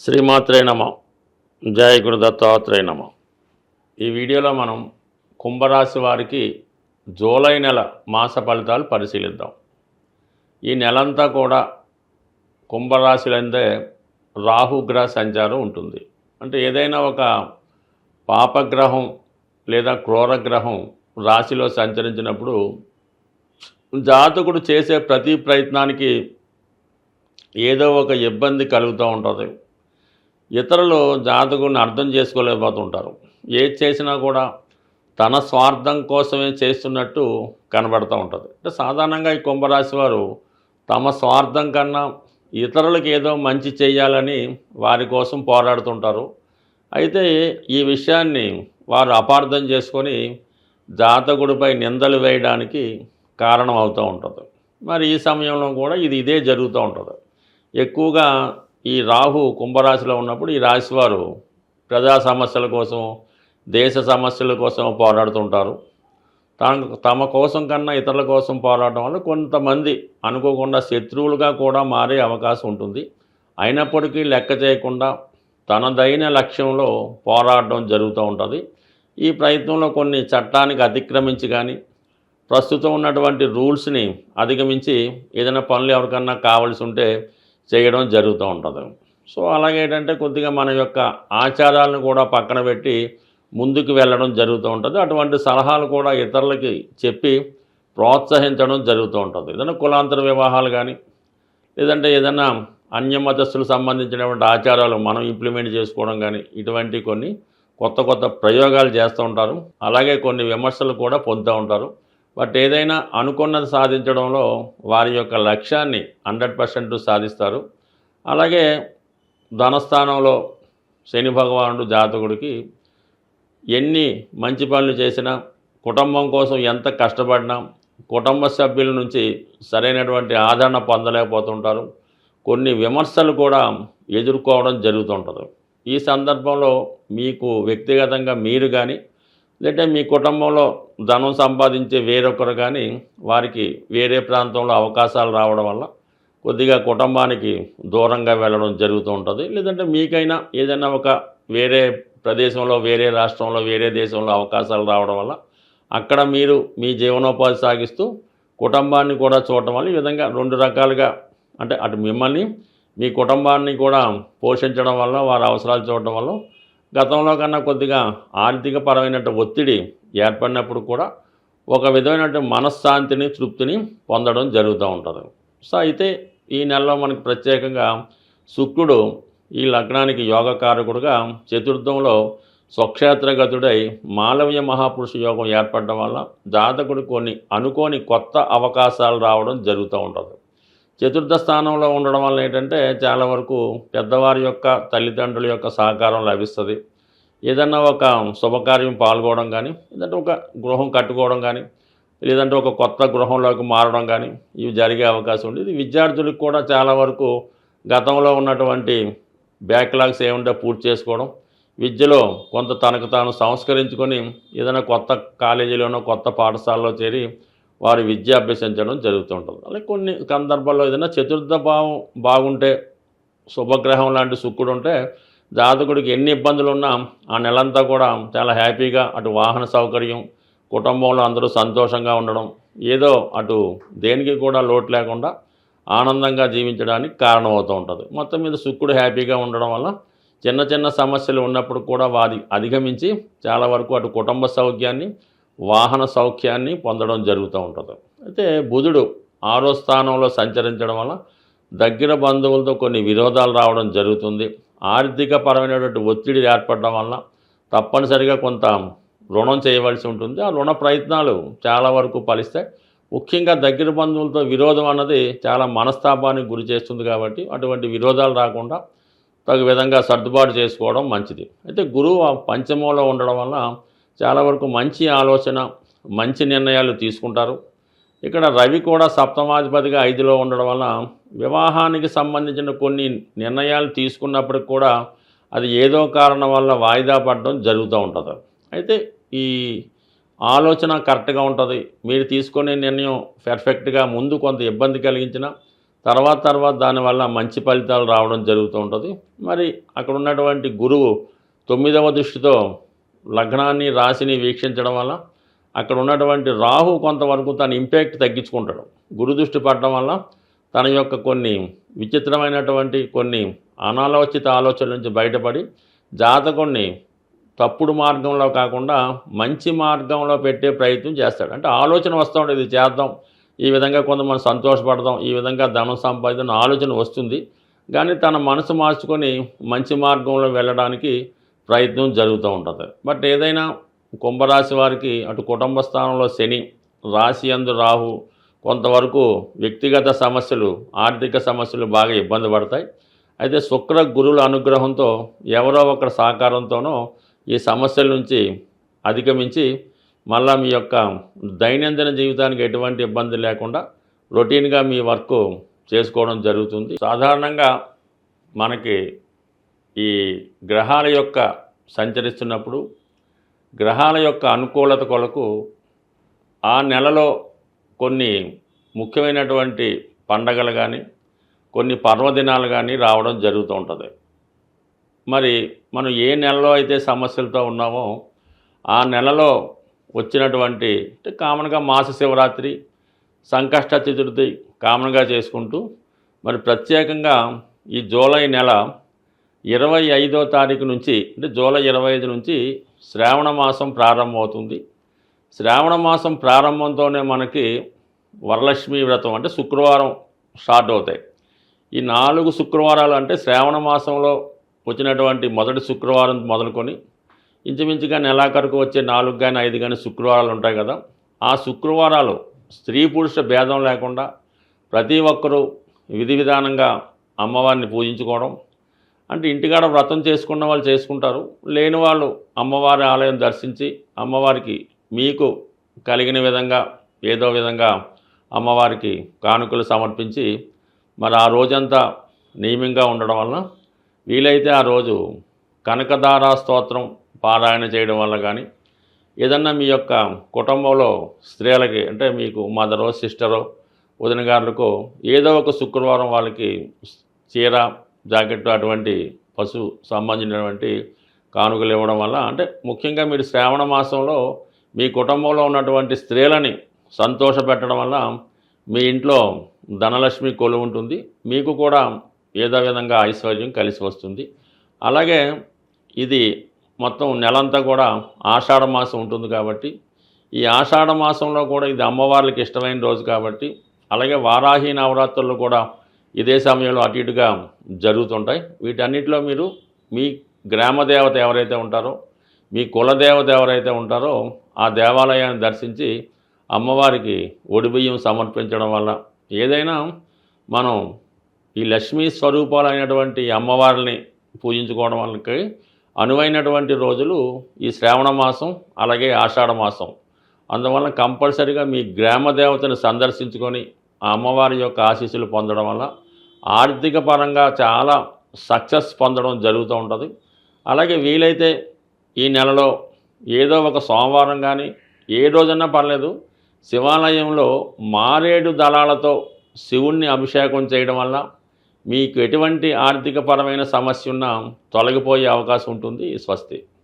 శ్రీమాత్రే నమ. జయ గురు దత్తాత్రేయ నమ. ఈ వీడియోలో మనం కుంభరాశి వారికి జూలై నెల మాస ఫలితాలు పరిశీలిద్దాం. ఈ నెలంతా కూడా కుంభరాశిలందే రాహుగ్రహ సంచారం ఉంటుంది. అంటే ఏదైనా ఒక పాపగ్రహం లేదా క్రూరగ్రహం రాశిలో సంచరించినప్పుడు జాతకుడు చేసే ప్రతి ప్రయత్నానికి ఏదో ఒక ఇబ్బంది కలుగుతూ ఉంటుంది. ఇతరులు జాతకుని అర్థం చేసుకోలేకపోతుంటారు. ఏది చేసినా కూడా తన స్వార్థం కోసమే చేస్తున్నట్టు కనబడుతూ ఉంటుంది. అంటే సాధారణంగా ఈ కుంభరాశి వారు తమ స్వార్థం కన్నా ఇతరులకు ఏదో మంచి చేయాలని వారి కోసం పోరాడుతుంటారు. అయితే ఈ విషయాన్ని వారు అపార్థం చేసుకొని జాతకుడిపై నిందలు వేయడానికి కారణం అవుతూ ఉంటుంది. మరి ఈ సమయంలో కూడా ఇది ఇదే జరుగుతూ ఉంటుంది. ఎక్కువగా ఈ రాహు కుంభరాశిలో ఉన్నప్పుడు ఈ రాశివారు ప్రజా సమస్యల కోసం దేశ సమస్యల కోసం పోరాడుతుంటారు. తన తమ కోసం కన్నా ఇతరుల కోసం పోరాడటం వల్ల కొంతమంది అనుకోకుండా శత్రువులుగా కూడా మారే అవకాశం ఉంటుంది. అయినప్పటికీ లెక్క చేయకుండా తనదైన లక్ష్యంలో పోరాడడం జరుగుతూ ఉంటుంది. ఈ ప్రయత్నంలో కొన్ని చట్టానికి అతిక్రమించి కానీ ప్రస్తుతం ఉన్నటువంటి రూల్స్ని అధిగమించి ఏదైనా పనులు ఎవరికన్నా కావాల్సి ఉంటే చేయడం జరుగుతూ ఉంటుంది. సో అలాగే ఏంటంటే కొద్దిగా మన యొక్క ఆచారాలను కూడా పక్కన పెట్టి ముందుకు వెళ్ళడం జరుగుతూ ఉంటుంది. అటువంటి సలహాలు కూడా ఇతరులకి చెప్పి ప్రోత్సహించడం జరుగుతూ ఉంటుంది. ఏదైనా కులాంతర వివాహాలు కానీ లేదంటే ఏదైనా అన్యమతస్థులకు సంబంధించినటువంటి ఆచారాలు మనం ఇంప్లిమెంట్ చేసుకోవడం కానీ ఇటువంటి కొన్ని కొత్త కొత్త ప్రయోగాలు చేస్తూ ఉంటారు. అలాగే కొన్ని విమర్శలు కూడా పొందుతూ ఉంటారు. బట్ ఏదైనా అనుకున్నది సాధించడంలో వారి యొక్క లక్ష్యాన్ని హండ్రెడ్ పర్సెంట్ సాధిస్తారు. అలాగే ధనస్థానంలో శని భగవానుడు జాతకుడికి ఎన్ని మంచి పనులు చేసినా కుటుంబం కోసం ఎంత కష్టపడినా కుటుంబ సభ్యుల నుంచి సరైనటువంటి ఆదరణ పొందలేకపోతుంటారు. కొన్ని విమర్శలు కూడా ఎదుర్కోవడం జరుగుతుంటుంది. ఈ సందర్భంలో మీకు వ్యక్తిగతంగా మీరు కానీ లేదంటే మీ కుటుంబంలో ధనం సంపాదించే వేరొకరు కానీ వారికి వేరే ప్రాంతంలో అవకాశాలు రావడం వల్ల కొద్దిగా కుటుంబానికి దూరంగా వెళ్ళడం జరుగుతూ ఉంటుంది. లేదంటే మీకైనా ఏదైనా ఒక వేరే ప్రదేశంలో వేరే రాష్ట్రంలో వేరే దేశంలో అవకాశాలు రావడం వల్ల అక్కడ మీరు మీ జీవనోపాధి సాగిస్తూ కుటుంబాన్ని కూడా చూడటం వల్ల ఈ విధంగా రెండు రకాలుగా అంటే అటు మిమ్మల్ని మీ కుటుంబాన్ని కూడా పోషించడం వల్ల వారి అవసరాలు చూడటం వల్ల గతంలో కన్నా కొద్దిగా ఆర్థిక ఒత్తిడి ఏర్పడినప్పుడు కూడా ఒక విధమైనటువంటి మనశ్శాంతిని తృప్తిని పొందడం జరుగుతూ ఉంటుంది. సో అయితే ఈ నెలలో మనకి ప్రత్యేకంగా శుక్రుడు ఈ లగ్నానికి యోగకారకుడుగా చతుర్థంలో స్వక్షేత్రగతుడై మాలవ్య మహాపురుష యోగం ఏర్పడడం వల్ల జాతకుడు కొన్ని అనుకోని కొత్త అవకాశాలు రావడం జరుగుతూ ఉంటుంది. చతుర్థ స్థానంలో ఉండడం వల్ల ఏంటంటే చాలా వరకు పెద్దవారి యొక్క తల్లిదండ్రుల యొక్క సహకారం లభిస్తుంది. ఏదన్నా ఒక శుభకార్యం పాల్గొనడం కానీ లేదంటే ఒక గృహం కట్టుకోవడం కానీ లేదంటే ఒక కొత్త గృహంలోకి మారడం కానీ ఇవి జరిగే అవకాశం ఉంది ఇది విద్యార్థులకు కూడా చాలా వరకు గతంలో ఉన్నటువంటి బ్యాక్లాగ్స్ ఏముంటే పూర్తి చేసుకోవడం విద్యలో కొంత తనకు తాను సంస్కరించుకొని ఏదైనా కొత్త కాలేజీలోనో కొత్త పాఠశాలలో చేరి వారి విద్య అభ్యసించడం జరుగుతుంటుంది అలాగే కొన్ని సందర్భాల్లో ఏదైనా చతుర్థ భావం బాగుంటే శుభగ్రహం లాంటి శుక్రుడు ఉంటే జాతకుడికి ఎన్ని ఇబ్బందులు ఉన్నా ఆ నెలంతా కూడా చాలా హ్యాపీగా అటు వాహన సౌకర్యం కుటుంబంలో అందరూ సంతోషంగా ఉండడం ఏదో అటు దేనికి కూడా లోటు లేకుండా ఆనందంగా జీవించడానికి కారణమవుతూ ఉంటుంది. మొత్తం మీద శుక్రుడు హ్యాపీగా ఉండడం వల్ల చిన్న చిన్న సమస్యలు ఉన్నప్పుడు కూడా వారి అధిగమించి చాలా వరకు అటు కుటుంబ సౌఖ్యాన్ని వాహన సౌఖ్యాన్ని పొందడం జరుగుతూ ఉంటుంది. అయితే బుధుడు ఆరో స్థానంలో సంచరించడం వల్ల దగ్గర బంధువులతో కొన్ని విరోధాలు రావడం జరుగుతుంది. ఆర్థిక పరమైనటువంటి ఒత్తిడి ఏర్పడడం వల్ల తప్పనిసరిగా కొంత రుణం చేయవలసి ఉంటుంది. ఆ రుణ ప్రయత్నాలు చాలా వరకు ఫలిస్తాయి. ముఖ్యంగా దగ్గర బంధువులతో విరోధం అన్నది చాలా మనస్తాపానికి గురి చేస్తుంది కాబట్టి అటువంటి విరోధాలు రాకుండా తగు విధంగా సర్దుబాటు చేసుకోవడం మంచిది. అయితే గురువు ఆ పంచమంలో ఉండడం వల్ల చాలా వరకు మంచి ఆలోచన మంచి నిర్ణయాలు తీసుకుంటారు. ఇక్కడ రవి కూడా సప్తమాధిపతిగా ఐదులో ఉండడం వల్ల వివాహానికి సంబంధించిన కొన్ని నిర్ణయాలు తీసుకున్నప్పటికి కూడా అది ఏదో కారణం వల్ల వాయిదా పడడం జరుగుతూ ఉంటుంది. అయితే ఈ ఆలోచన కరెక్ట్గా ఉంటుంది. మీరు తీసుకునే నిర్ణయం పెర్ఫెక్ట్గా ముందు కొంత ఇబ్బంది కలిగించిన తర్వాత తర్వాత దానివల్ల మంచి ఫలితాలు రావడం జరుగుతూ ఉంటుంది. మరి అక్కడ ఉన్నటువంటి గురువు తొమ్మిదవ దృష్టితో లగ్నాన్ని రాశిని వీక్షించడం వల్ల అక్కడ ఉన్నటువంటి రాహు కొంతవరకు తన ఇంపాక్ట్ తగ్గించుకుంటాడు. గురుదృష్టి పడడం వల్ల తన యొక్క కొన్ని విచిత్రమైనటువంటి కొన్ని అనాలోచిత ఆలోచనల నుంచి బయటపడి జాతకుణ్ణి తప్పుడు మార్గంలో కాకుండా మంచి మార్గంలో పెట్టే ప్రయత్నం చేస్తాడు. అంటే ఆలోచన వస్తూ ఉంటుంది ఇది చేద్దాం ఈ విధంగా కొంతమంది సంతోషపడదాం ఈ విధంగా ధనం సంపాదించిన ఆలోచన వస్తుంది. కానీ తన మనసు మార్చుకొని మంచి మార్గంలో వెళ్ళడానికి ప్రయత్నం జరుగుతూ ఉంటుంది. బట్ ఏదైనా కుంభరాశి వారికి అటు కుటుంబ స్థానంలో శని రాశి అందు రాహు కొంతవరకు వ్యక్తిగత సమస్యలు ఆర్థిక సమస్యలు బాగా ఇబ్బంది పడతాయి. అయితే శుక్ర గురువుల అనుగ్రహంతో ఎవరో ఒకరి సహకారంతోనో ఈ సమస్యల నుంచి అధిగమించి మళ్ళా మీ యొక్క దైనందిన జీవితానికి ఎటువంటి ఇబ్బంది లేకుండా రొటీన్గా మీ వర్క్ చేసుకోవడం జరుగుతుంది. సాధారణంగా మనకి ఈ గ్రహాల యొక్క సంచరిస్తున్నప్పుడు గ్రహాల యొక్క అనుకూలత కొరకు ఆ నెలలో కొన్ని ముఖ్యమైనటువంటి పండగలు కానీ కొన్ని పర్వదినాలు కానీ రావడం జరుగుతూ ఉంటుంది. మరి మనం ఏ నెలలో అయితే సమస్యలతో ఉన్నామో ఆ నెలలో వచ్చినటువంటి అంటే కామన్గా మాస శివరాత్రి సంకష్ట చతుర్థి కామన్గా చేసుకుంటూ మరి ప్రత్యేకంగా ఈ జూలై నెల ఇరవై ఐదో తారీఖు నుంచి అంటే జూలై ఇరవై ఐదు నుంచి శ్రావణ మాసం ప్రారంభమవుతుంది. శ్రావణ మాసం ప్రారంభంతోనే మనకి వరలక్ష్మి వ్రతం అంటే శుక్రవారం స్టార్ట్ అవుతాయి. ఈ నాలుగు శుక్రవారాలు అంటే శ్రావణ మాసంలో వచ్చినటువంటి మొదటి శుక్రవారం మొదలుకొని ఇంచుమించుగా నెలాఖరుకు వచ్చే నాలుగు కానీ ఐదు కానీ శుక్రవారాలు ఉంటాయి కదా. ఆ శుక్రవారాలు స్త్రీ పురుష భేదం లేకుండా ప్రతి ఒక్కరూ విధి విధానంగా అమ్మవారిని పూజించుకోవడం అంటే ఇంటికాడ వ్రతం చేసుకున్న వాళ్ళు చేసుకుంటారు. లేని వాళ్ళు అమ్మవారి ఆలయం దర్శించి అమ్మవారికి మీకు కలిగిన విధంగా ఏదో విధంగా అమ్మవారికి కానుకలు సమర్పించి మరి ఆ రోజంతా నియమంగా ఉండడం వలన వీలైతే ఆ రోజు కనకదారా స్తోత్రం పారాయణ చేయడం వల్ల కానీ ఏదన్నా మీ యొక్క కుటుంబంలో స్త్రీలకి అంటే మీకు మదరో సిస్టరో వదినగారులకు ఏదో ఒక శుక్రవారం వాళ్ళకి చీర జాకెట్ అటువంటి పశు సంబంధించినటువంటి కానుకలు ఇవ్వడం వల్ల అంటే ముఖ్యంగా మీరు శ్రావణ మాసంలో మీ కుటుంబంలో ఉన్నటువంటి స్త్రీలని సంతోషపెట్టడం వల్ల మీ ఇంట్లో ధనలక్ష్మి కొలు ఉంటుంది. మీకు కూడా ఏదో విధంగా ఐశ్వర్యం కలిసి వస్తుంది. అలాగే ఇది మొత్తం నెలంతా కూడా ఆషాఢ మాసం ఉంటుంది కాబట్టి ఈ ఆషాఢ మాసంలో కూడా ఇది అమ్మవార్లకి ఇష్టమైన రోజు కాబట్టి అలాగే వారాహి నవరాత్రులు కూడా ఇదే సమయంలో అటు ఇటుగా జరుగుతుంటాయి. వీటన్నిటిలో మీరు మీ గ్రామ దేవత ఎవరైతే ఉంటారో మీ కులదేవత ఎవరైతే ఉంటారో ఆ దేవాలయాన్ని దర్శించి అమ్మవారికి ఒడిబియ్యం సమర్పించడం వల్ల ఏదైనా మనం ఈ లక్ష్మీ స్వరూపాలైనటువంటి అమ్మవారిని పూజించుకోవడం వల్లకి అనువైనటువంటి రోజులు ఈ శ్రావణ మాసం అలాగే ఆషాఢ మాసం. అందువల్ల కంపల్సరిగా మీ గ్రామ దేవతను సందర్శించుకొని ఆ అమ్మవారి యొక్క ఆశీస్సులు పొందడం వల్ల ఆర్థిక పరంగా చాలా సక్సెస్ పొందడం జరుగుతూ ఉంటుంది. అలాగే వీలైతే ఈ నెలలో ఏదో ఒక సోమవారం కానీ ఏ రోజన్నా పర్లేదు శివాలయంలో మారేడు దళాలతో శివుణ్ణి అభిషేకం చేయడం వల్ల మీకు ఎటువంటి ఆర్థికపరమైన సమస్య ఉన్నా తొలగిపోయే అవకాశం ఉంటుంది. స్వస్తి.